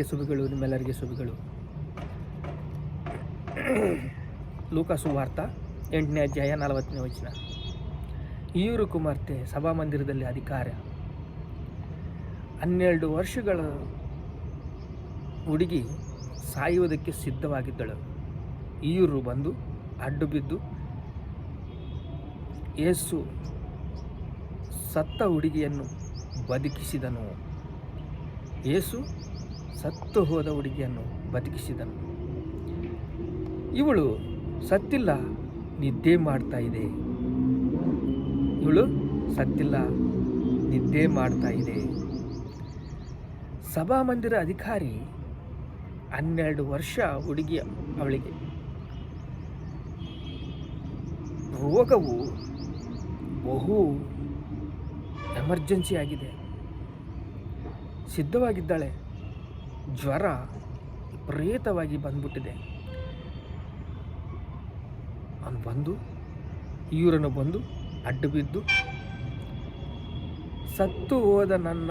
ಶುಭಗಳು, ನಿಮ್ಮೆಲ್ಲರಿಗೆ ಶುಭಗಳು. ಲೂಕ ಸುವಾರ್ತ ಎಂಟನೇ ಅಧ್ಯಾಯ ನಲವತ್ತನೇ ವಚನ. ಈರು ಕುಮಾರ್ತೆ ಸಭಾಮಂದಿರದಲ್ಲಿ ಅಧಿಕಾರ. ಹನ್ನೆರಡು ವರ್ಷಗಳ ಹುಡುಗಿ ಸಾಯುವುದಕ್ಕೆ ಸಿದ್ಧವಾಗಿದ್ದಳು. ಈರು ಬಂದು ಅಡ್ಡು ಬಿದ್ದು, ಏಸು ಸತ್ತ ಹುಡುಗಿಯನ್ನು ಬದುಕಿಸಿದನು. ಏಸು ಸತ್ತು ಹೋದ ಹುಡುಗಿಯನ್ನು ಬದುಕಿಸಿದನು. ಇವಳು ಸತ್ತಿಲ್ಲ, ನಿದ್ದೆ ಮಾಡ್ತಾ ಇದೆ. ಇವಳು ಸತ್ತಿಲ್ಲ, ನಿದ್ದೆ ಮಾಡ್ತಾ ಇದೆ. ಸಭಾಮಂದಿರ ಅಧಿಕಾರಿ ಹನ್ನೆರಡು ವರ್ಷ ಹುಡುಗಿಯ ಅವಳಿಗೆ. ರೋಗವು ಬಹು ಎಮರ್ಜೆನ್ಸಿ ಆಗಿದೆ. ಸಿದ್ಧವಾಗಿದ್ದಾಳೆ. ಜ್ವರ ವಿಪರೀತವಾಗಿ ಬಂದ್ಬಿಟ್ಟಿದೆ. ಅವನು ಬಂದು, ಇವರನ್ನು ಬಂದು ಅಡ್ಡು ಬಿದ್ದು, ಸತ್ತು ಹೋದ ನನ್ನ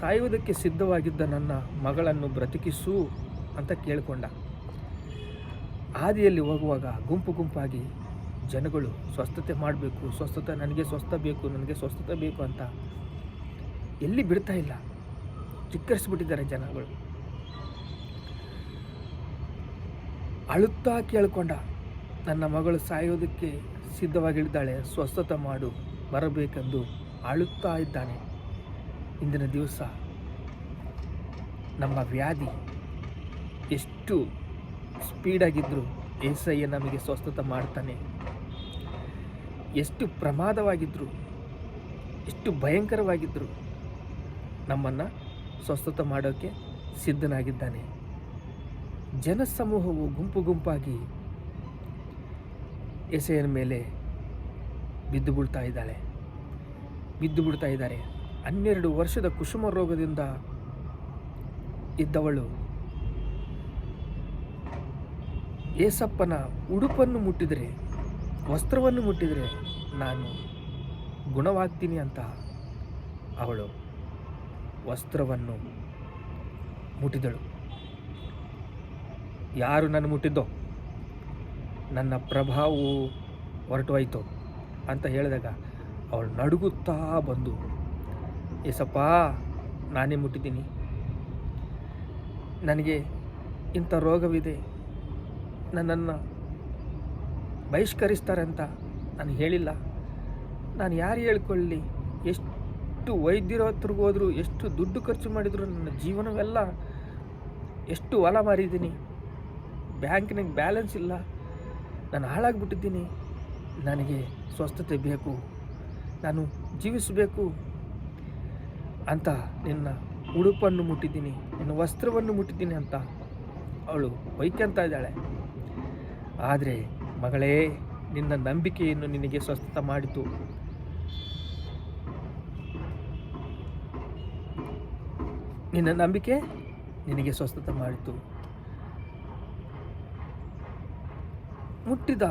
ಸಾಯುವುದಕ್ಕೆ ಸಿದ್ಧವಾಗಿದ್ದ ನನ್ನ ಮಗಳನ್ನು ಬ್ರತಿಕಿಸು ಅಂತ ಕೇಳಿಕೊಂಡ. ಹಾದಿಯಲ್ಲಿ ಹೋಗುವಾಗ ಗುಂಪು ಗುಂಪಾಗಿ ಜನಗಳು ಸ್ವಸ್ಥತೆ ಮಾಡಬೇಕು, ಸ್ವಸ್ಥತೆ, ನನಗೆ ಸ್ವಸ್ಥ ಬೇಕು, ನನಗೆ ಸ್ವಸ್ಥತೆ ಬೇಕು ಅಂತ ಎಲ್ಲಿ ಬಿಡ್ತಾ ಇಲ್ಲ. ಚಿಕ್ಕರಿಸ್ಬಿಟ್ಟಿದ್ದಾರೆ ಜನಗಳು. ಅಳುತ್ತಾ ಕೇಳಿಕೊಂಡ ನನ್ನ ಮಗಳು ಸಾಯೋದಕ್ಕೆ ಸಿದ್ಧವಾಗಿಳಿದ್ದಾಳೆ ಸ್ವಸ್ಥತೆ ಮಾಡು, ಬರಬೇಕೆಂದು ಅಳುತ್ತಾ ಇದ್ದಾನೆ. ಇಂದಿನ ದಿವಸ ನಮ್ಮ ವ್ಯಾಧಿ ಎಷ್ಟು ಸ್ಪೀಡಾಗಿದ್ದರೂ ಏಸಯ್ಯ ನಮಗೆ ಸ್ವಸ್ಥತೆ ಮಾಡ್ತಾನೆ. ಎಷ್ಟು ಪ್ರಮಾದವಾಗಿದ್ದರು ಎಷ್ಟು ಭಯಂಕರವಾಗಿದ್ದರು ನಮ್ಮನ್ನು ಸ್ವಸ್ಥತೆ ಮಾಡೋಕ್ಕೆ ಸಿದ್ಧನಾಗಿದ್ದಾನೆ. ಜನಸಮೂಹವು ಗುಂಪು ಗುಂಪಾಗಿ ಎಸೆಯನ ಮೇಲೆ ಬಿದ್ದು ಬಿಡ್ತಾ ಇದ್ದಾಳೆ. ಬಿದ್ದು ಬಿಡ್ತಾ ಇದ್ದಾರೆ. ಹನ್ನೆರಡು ವರ್ಷದ ಕುಸುಮ ರೋಗದಿಂದ ಇದ್ದವಳು ಏಸಪ್ಪನ ಉಡುಪನ್ನು ಮುಟ್ಟಿದರೆ, ವಸ್ತ್ರವನ್ನು ಮುಟ್ಟಿದರೆ ನಾನು ಗುಣವಾಗ್ತೀನಿ ಅಂತ ಅವಳು. ವಸ್ತ್ರವನ್ನು ಮುಟ್ಟಿದಳು. ಯಾರು ನನ್ನ ಮುಟ್ಟಿದ್ದೋ? ನನ್ನ ಪ್ರಭಾವವು ಹೊರಟೋಯ್ತು ಅಂತ ಹೇಳಿದಾಗ ಅವಳು ನಡುಗುತ್ತಾ ಬಂದು, ಏಸಪ್ಪ, ನಾನೇ ಮುಟ್ಟಿದ್ದೀನಿ. ನನಗೆ ಇಂಥ ರೋಗವಿದೆ. ನನ್ನನ್ನು ಬಹಿಷ್ಕರಿಸ್ತಾರೆ ಅಂತ ನಾನು ಹೇಳಿಲ್ಲ. ನಾನು ಯಾರು ಹೇಳ್ಕೊಳ್ಳಿ ಎಷ್ಟು ವೈದ್ಯರ ಹತ್ರಕ್ಕೆ ಹೋದ್ರು, ಎಷ್ಟು ದುಡ್ಡು ಖರ್ಚು ಮಾಡಿದ್ರು ನನ್ನ ಜೀವನವೆಲ್ಲ, ಎಷ್ಟು ಹೊಲ ಮಾರಿದ್ದೀನಿ. ಬ್ಯಾಂಕಿನಾಗ ಬ್ಯಾಲೆನ್ಸ್ ಇಲ್ಲ. ನಾನು ಹಾಳಾಗಿಬಿಟ್ಟಿದ್ದೀನಿ. ನನಗೆ ಸ್ವಸ್ಥತೆ ಬೇಕು. ನಾನು ಜೀವಿಸಬೇಕು ಅಂತ ನಿನ್ನ ಉಡುಪನ್ನು ಮುಟ್ಟಿದ್ದೀನಿ, ನಿನ್ನ ವಸ್ತ್ರವನ್ನು ಮುಟ್ಟಿದ್ದೀನಿ ಅಂತ ಅವಳು ಹೊಯ್ಕೊಂತ ಇದ್ದಾಳೆ. ಆದರೆ ಮಗಳೇ, ನಿನ್ನ ನಂಬಿಕೆಯನ್ನು ನಿನಗೆ ಸ್ವಸ್ಥತ ಮಾಡಿತು. ನಿನ್ನ ನಂಬಿಕೆ ನಿನಗೆ ಸ್ವಸ್ಥತೆ ಮಾಡಿತು. ಮುಟ್ಟಿದ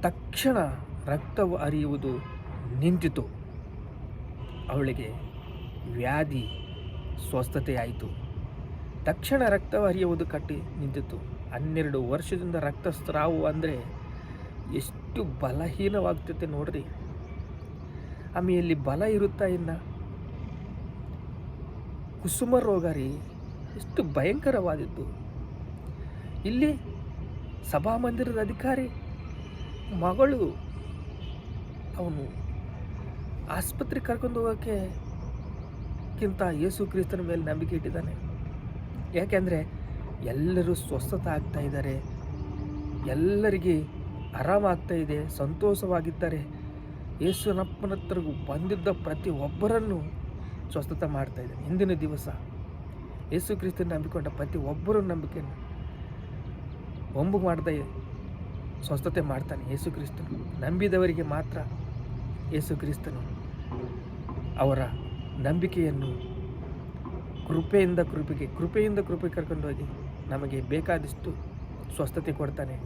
ತಕ್ಷಣ ರಕ್ತವು ಹರಿಯುವುದು ನಿಂತಿತು. ಅವಳಿಗೆ ವ್ಯಾಧಿ ಸ್ವಸ್ಥತೆಯಾಯಿತು. ತಕ್ಷಣ ರಕ್ತ ಹರಿಯುವುದು ಕಟ್ಟಿ ನಿಂತಿತು. ಹನ್ನೆರಡು ವರ್ಷದಿಂದ ರಕ್ತಸ್ರಾವು ಅಂದರೆ ಎಷ್ಟು ಬಲಹೀನವಾಗ್ತೈತೆ ನೋಡ್ರಿ. ಆಮೇಲೆ ಬಲ ಇರುತ್ತಾ ಇನ್ನ ಕುಸುಮ ರೋಗ ರೀ. ಎಷ್ಟು ಭಯಂಕರವಾದದ್ದು. ಇಲ್ಲಿ ಸಭಾಮಂದಿರದ ಅಧಿಕಾರಿ, ಮಗಳು ಅವನು ಆಸ್ಪತ್ರೆ ಕರ್ಕೊಂಡು ಹೋಗೋಕ್ಕೆ ಕಿಂತ ಯೇಸು ಕ್ರಿಸ್ತನ ಮೇಲೆ ನಂಬಿಕೆ ಇಟ್ಟಿದ್ದಾನೆ. ಯಾಕೆಂದರೆ ಎಲ್ಲರೂ ಸ್ವಸ್ಥತೆ ಆಗ್ತಾ ಇದ್ದಾರೆ. ಎಲ್ಲರಿಗೆ ಆರಾಮಾಗ್ತಾ ಇದೆ, ಸಂತೋಷವಾಗಿದ್ದಾರೆ. ಯೇಸುನಪ್ಪನ ಹತ್ರ ಬಂದಿದ್ದ ಪ್ರತಿ ಒಬ್ಬರನ್ನು ಸ್ವಸ್ಥತೆ ಮಾಡ್ತಾ ಇದ್ದಾನೆ. ಇಂದಿನ ದಿವಸ ಯೇಸು ಕ್ರಿಸ್ತನ ನಂಬಿಕೊಂಡ ಪ್ರತಿ ಒಬ್ಬರು ನಂಬಿಕೆಯನ್ನು ಒಂಬು ಮಾಡದ ಸ್ವಸ್ಥತೆ ಮಾಡ್ತಾನೆ ಯೇಸು ಕ್ರಿಸ್ತನು. ನಂಬಿದವರಿಗೆ ಮಾತ್ರ ಯೇಸು ಕ್ರಿಸ್ತನು ಅವರ ನಂಬಿಕೆಯನ್ನು ಕೃಪೆಯಿಂದ ಕೃಪೆಗೆ, ಕೃಪೆಯಿಂದ ಕೃಪೆ ಕರ್ಕೊಂಡು ಹೋಗಿ ನಮಗೆ ಬೇಕಾದಷ್ಟು ಸ್ವಸ್ಥತೆ ಕೊಡ್ತಾನೆ.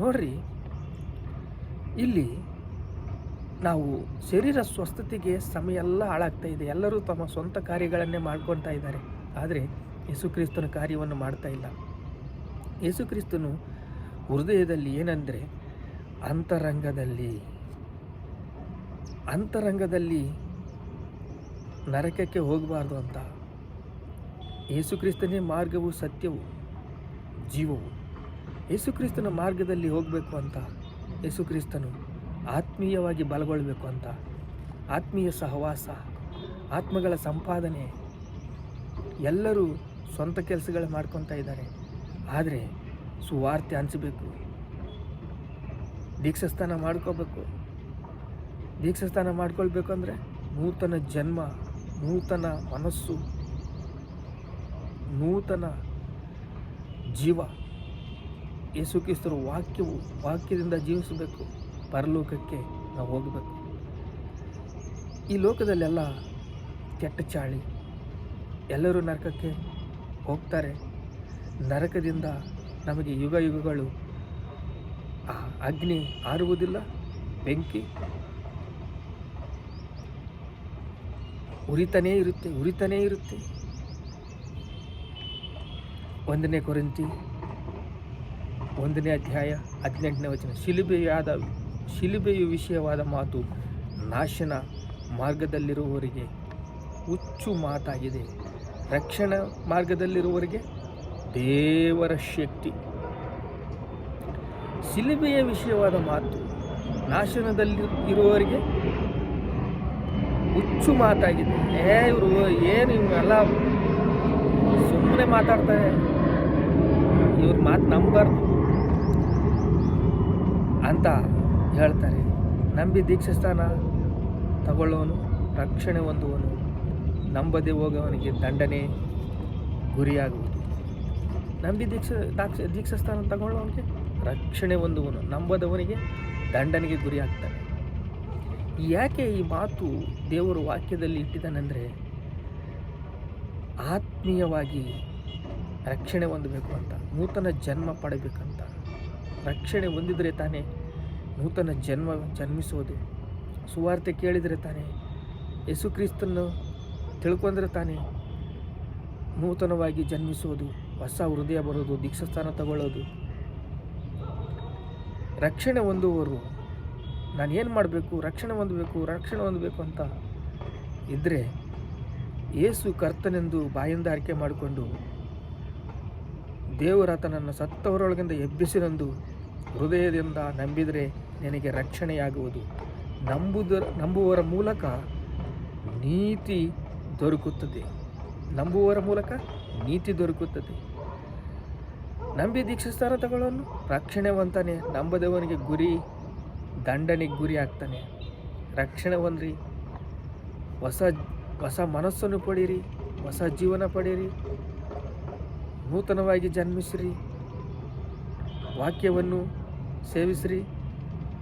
ನೋಡ್ರಿ, ಇಲ್ಲಿ ನಾವು ಶರೀರ ಸ್ವಸ್ಥತೆಗೆ ಸಮಯ ಎಲ್ಲ ಹಾಳಾಗ್ತಾ ಇದೆ. ಎಲ್ಲರೂ ತಮ್ಮ ಸ್ವಂತ ಕಾರ್ಯಗಳನ್ನೇ ಮಾಡ್ಕೊತಾ ಇದ್ದಾರೆ. ಆದರೆ ಯೇಸುಕ್ರಿಸ್ತನ ಕಾರ್ಯವನ್ನು ಮಾಡ್ತಾ ಇಲ್ಲ. ಯೇಸುಕ್ರಿಸ್ತನು ಹೃದಯದಲ್ಲಿ ಏನಂದರೆ ಅಂತರಂಗದಲ್ಲಿ ಅಂತರಂಗದಲ್ಲಿ ನರಕಕ್ಕೆ ಹೋಗಬಾರ್ದು ಅಂತ. ಯೇಸುಕ್ರಿಸ್ತನೇ ಮಾರ್ಗವು, ಸತ್ಯವು, ಜೀವವು. ಯೇಸುಕ್ರಿಸ್ತನ ಮಾರ್ಗದಲ್ಲಿ ಹೋಗಬೇಕು ಅಂತ ಯೇಸುಕ್ರಿಸ್ತನು ಆತ್ಮೀಯವಾಗಿ ಬಲಗೊಳ್ಳಬೇಕು ಅಂತ. ಆತ್ಮೀಯ ಸಹವಾಸ, ಆತ್ಮಗಳ ಸಂಪಾದನೆ ಎಲ್ಲರೂ ಸ್ವಂತ ಕೆಲಸಗಳು ಮಾಡ್ಕೊತಾ ಇದ್ದಾರೆ. ಆದರೆ ಸುವಾರ್ತೆ ಹಂಚಬೇಕು ದೀಕ್ಷಾಸ್ಥಾನ ಮಾಡ್ಕೋಬೇಕು. ದೀಕ್ಷಾಸ್ಥಾನ ಮಾಡ್ಕೊಳ್ಬೇಕು ಅಂದರೆ ನೂತನ ಜನ್ಮ, ನೂತನ ಮನಸ್ಸು, ನೂತನ ಜೀವ. ಯೇಸುಕ್ರಿಸ್ತರ ವಾಕ್ಯವು, ವಾಕ್ಯದಿಂದ ಜೀವಿಸಬೇಕು. ಪರಲೋಕಕ್ಕೆ ನಾವು ಹೋಗಬೇಕು. ಈ ಲೋಕದಲ್ಲೆಲ್ಲ ಕೆಟ್ಟ ಚಾಳಿ. ಎಲ್ಲರೂ ನರಕಕ್ಕೆ ಹೋಗ್ತಾರೆ. ನರಕದಿಂದ ನಮಗೆ ಯುಗ ಯುಗಗಳು ಅಗ್ನಿ ಆರುವುದಿಲ್ಲ ಬೆಂಕಿ ಉರಿತಾನೇ ಇರುತ್ತೆ ಉರಿತಾನೇ ಇರುತ್ತೆ. ಒಂದನೇ ಕೊರಿಂತಿ, ಒಂದನೇ ಅಧ್ಯಾಯ ಹದಿನೆಂಟನೇ ವಚನ ಶಿಲುಬೆಯಾದ ಶಿಲುಬೆಯು ವಿಷಯವಾದ ಮಾತು ನಾಶನ ಮಾರ್ಗದಲ್ಲಿರುವವರಿಗೆ ಹುಚ್ಚು ಮಾತಾಗಿದೆ. ರಕ್ಷಣಾ ಮಾರ್ಗದಲ್ಲಿರುವವರಿಗೆ ದೇವರ ಶಕ್ತಿ. ಶಿಲುಬೆಯ ವಿಷಯವಾದ ಮಾತು ನಾಶನದಲ್ಲಿ ಇರುವವರಿಗೆ ಹುಚ್ಚು ಮಾತಾಗಿದೆ. ಏ ಇವರು, ಏನು ಇವರೆಲ್ಲ ಸುಮ್ಮನೆ ಮಾತಾಡ್ತಾರೆ. ಇವ್ರ ಮಾತು ನಂಬಾರ್ದು. ಅಂತ ಹೇಳ್ತಾರೆ, ನಂಬಿ ದೀಕ್ಷಾಸ್ಥಾನ ತಗೊಳ್ಳೋನು, ರಕ್ಷಣೆ ಹೊಂದುವನು, ನಂಬದೆ ಹೋಗವನಿಗೆ ದಂಡನೆ ಗುರಿಯಾಗುವುದು. ನಂಬಿ ದೀಕ್ಷ, ದಾಕ್ಷ ದೀಕ್ಷಾಸ್ಥಾನ ತಗೊಳ್ಳೋವನಿಗೆ ರಕ್ಷಣೆ ಹೊಂದುವನು, ನಂಬದವನಿಗೆ ದಂಡನೆಗೆ ಗುರಿಯಾಗ್ತಾನೆ. ಯಾಕೆ ಈ ಮಾತು ದೇವರು ವಾಕ್ಯದಲ್ಲಿ ಇಟ್ಟಿದ್ದಾನೆಂದರೆ, ಆತ್ಮೀಯವಾಗಿ ರಕ್ಷಣೆ ಹೊಂದಬೇಕು ಅಂತ, ನೂತನ ಜನ್ಮ ಪಡಬೇಕಂತ. ರಕ್ಷಣೆ ಹೊಂದಿದರೆ ತಾನೇ ನೂತನ ಜನ್ಮ ಜನ್ಮಿಸೋದು. ಸುವಾರ್ತೆ ಕೇಳಿದರೆ ತಾನೇ, ಯೇಸು ಕ್ರಿಸ್ತನ್ನು ತಿಳ್ಕೊಂಡ್ರೆ ತಾನೇ ನೂತನವಾಗಿ ಜನ್ಮಿಸೋದು, ಹೊಸ ಹೃದಯ ಬರೋದು ದೀಕ್ಷಾಸ್ಥಾನ ತಗೊಳ್ಳೋದು. ರಕ್ಷಣೆ ಹೊಂದುವರು ನಾನು ಏನು ಮಾಡಬೇಕು, ರಕ್ಷಣೆ ಹೊಂದಬೇಕು ರಕ್ಷಣೆ ಹೊಂದಬೇಕು ಅಂತ ಇದ್ದರೆ ಏಸು ಕರ್ತನೆಂದು ಬಾಯಿಂದ ಆಯ್ಕೆ ಮಾಡಿಕೊಂಡು ದೇವರಾತನನ್ನು ಸತ್ತವರೊಳಗಿಂದ ಎಬ್ಬಿಸಿನೆಂದು ಹೃದಯದಿಂದ ನಂಬಿದರೆ ನಿನಗೆ ರಕ್ಷಣೆಯಾಗುವುದು. ನಂಬುದ, ನಂಬುವವರ ಮೂಲಕ ನೀತಿ ದೊರಕುತ್ತದೆ. ನಂಬುವವರ ಮೂಲಕ ನೀತಿ ದೊರಕುತ್ತದೆ. ನಂಬಿ ದೀಕ್ಷಾಸ್ಥಾನ ತಗೊಳ್ಳೋನು. ರಕ್ಷಣೆವಂತಾನೆ. ನಂಬದವನಿಗೆ ಗುರಿ, ದಂಡನೆಗೆ ಗುರಿ ಆಗ್ತಾನೆ. ರಕ್ಷಣೆ ಹೊಂದ್ರಿ. ಹೊಸ ಹೊಸ ಮನಸ್ಸನ್ನು ಪಡೀರಿ ಹೊಸ ಜೀವನ ಪಡೀರಿ ನೂತನವಾಗಿ ಜನ್ಮಿಸ್ರಿ. ವಾಕ್ಯವನ್ನು ಸೇವಿಸ್ರಿ.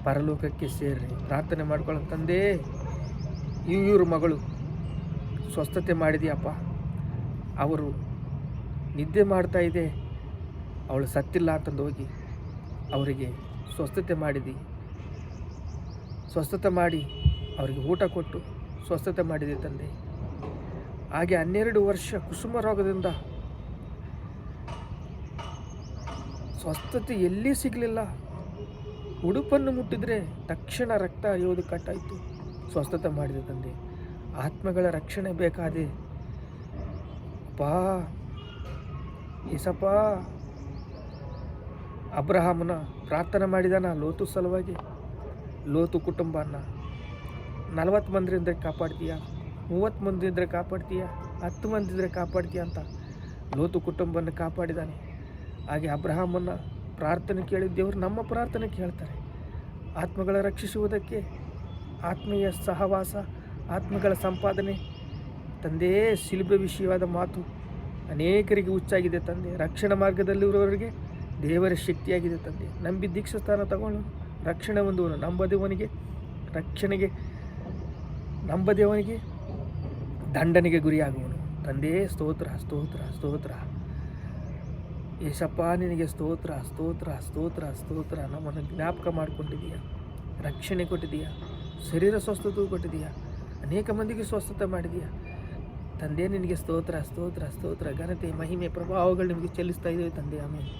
ಪರಲೋಕಕ್ಕೆ ಸೇರ್ರಿ. ಪ್ರಾರ್ಥನೆ ಮಾಡ್ಕೊಳ್ಳೋ ತಂದೆ. ಇವ್ರ ಮಗಳು ಸ್ವಸ್ಥತೆ ಮಾಡಿದೆಯಪ್ಪ. ಅವರು ನಿದ್ದೆ ಮಾಡ್ತಾ ಇದೆ. ಅವಳು ಸತ್ತಿಲ್ಲ ಅಂತಂದು ಹೋಗಿ ಅವರಿಗೆ ಸ್ವಸ್ಥತೆ ಮಾಡಿದಿ. ಸ್ವಸ್ಥತೆ ಮಾಡಿ ಅವರಿಗೆ ಊಟ ಕೊಟ್ಟು ಸ್ವಸ್ಥತೆ ಮಾಡಿದೆ ತಂದೆ. ಹಾಗೆ ಹನ್ನೆರಡು ವರ್ಷ ಕುಸುಮ ರೋಗದಿಂದ ಸ್ವಸ್ಥತೆ ಎಲ್ಲಿ ಸಿಗಲಿಲ್ಲ. ಉಡುಪನ್ನು ಮುಟ್ಟಿದರೆ ತಕ್ಷಣ ರಕ್ತ ಹರಿಯೋದು ಕಟ್ಟಾಯಿತು. ಸ್ವಸ್ಥತೆ ಮಾಡಿದ ತಂದೆ. ಆತ್ಮಗಳ ರಕ್ಷಣೆ ಬೇಕಾದೆ. ಪಾ ಏಸಪ್ಪ. ಅಬ್ರಹಾಮನ ಪ್ರಾರ್ಥನೆ ಮಾಡಿದಾನ ಲೋತು ಸಲುವಾಗಿ. ಲೋತು ಕುಟುಂಬನ. ನಲವತ್ತು ಮಂದಿರಿಂದ ಕಾಪಾಡ್ತೀಯ? ಮೂವತ್ತು ಮಂದಿ ಇದ್ದರೆ ಕಾಪಾಡ್ತೀಯ? ಹತ್ತು ಮಂದಿ ಇದ್ದರೆ ಕಾಪಾಡ್ತೀಯ ಅಂತ ಲೋತು ಕುಟುಂಬನ ಕಾಪಾಡಿದಾನೆ. ಹಾಗೆ ಅಬ್ರಹಾಮನ ಪ್ರಾರ್ಥನೆ ಕೇಳಿದ ದೇವರು ನಮ್ಮ ಪ್ರಾರ್ಥನೆ ಕೇಳ್ತಾರೆ. ಆತ್ಮಗಳ ರಕ್ಷಿಸುವುದಕ್ಕೆ ಆತ್ಮೀಯ ಸಹವಾಸ, ಆತ್ಮಗಳ ಸಂಪಾದನೆ ತಂದೆಯೇ ಶಿಲ್ಬೆ ವಿಷಯವಾದ ಮಾತು ಅನೇಕರಿಗೆ ಹುಚ್ಚಾಗಿದೆ ತಂದೆ. ರಕ್ಷಣಾ ಮಾರ್ಗದಲ್ಲಿರುವವರಿಗೆ ದೇವರ ಶಕ್ತಿಯಾಗಿದೆ ತಂದೆ. ನಂಬಿ ದೀಕ್ಷಾಸ್ಥಾನ ತಗೊಂಡು ರಕ್ಷಣೆ ಹೊಂದುವನು. ನಂಬದೇವನಿಗೆ ರಕ್ಷಣೆಗೆ, ನಂಬದೇವನಿಗೆ ದಂಡನೆಗೆ ಗುರಿಯಾಗುವನು. ತಂದೆಯೇ ಸ್ತೋತ್ರ ಸ್ತೋತ್ರ ಸ್ತೋತ್ರ. ಯೇಸಪ್ಪ ನಿನಗೆ ಸ್ತೋತ್ರ ಸ್ತೋತ್ರ ಸ್ತೋತ್ರ ಸ್ತೋತ್ರ. ನಮ್ಮನ್ನು ಜ್ಞಾಪಕ ಮಾಡಿಕೊಂಡಿದೀಯ ರಕ್ಷಣೆ ಕೊಟ್ಟಿದೀಯ ಶರೀರ ಸ್ವಸ್ಥತೆ ಕೊಟ್ಟಿದೀಯಾ ಅನೇಕ ಮಂದಿಗೆ ಸ್ವಸ್ಥತೆ ಮಾಡಿದೀಯಾ ತಂದೆ, ನಿನಗೆ ಸ್ತೋತ್ರ ಸ್ತೋತ್ರ ಸ್ತೋತ್ರ. ಘನತೆ, ಮಹಿಮೆ, ಪ್ರಭಾವಗಳು ನಿಮಗೆ ಚೆಲ್ಲಿಸ್ತಾ ಇದ್ದೀವಿ ತಂದೆ ಆಮೇಲೆ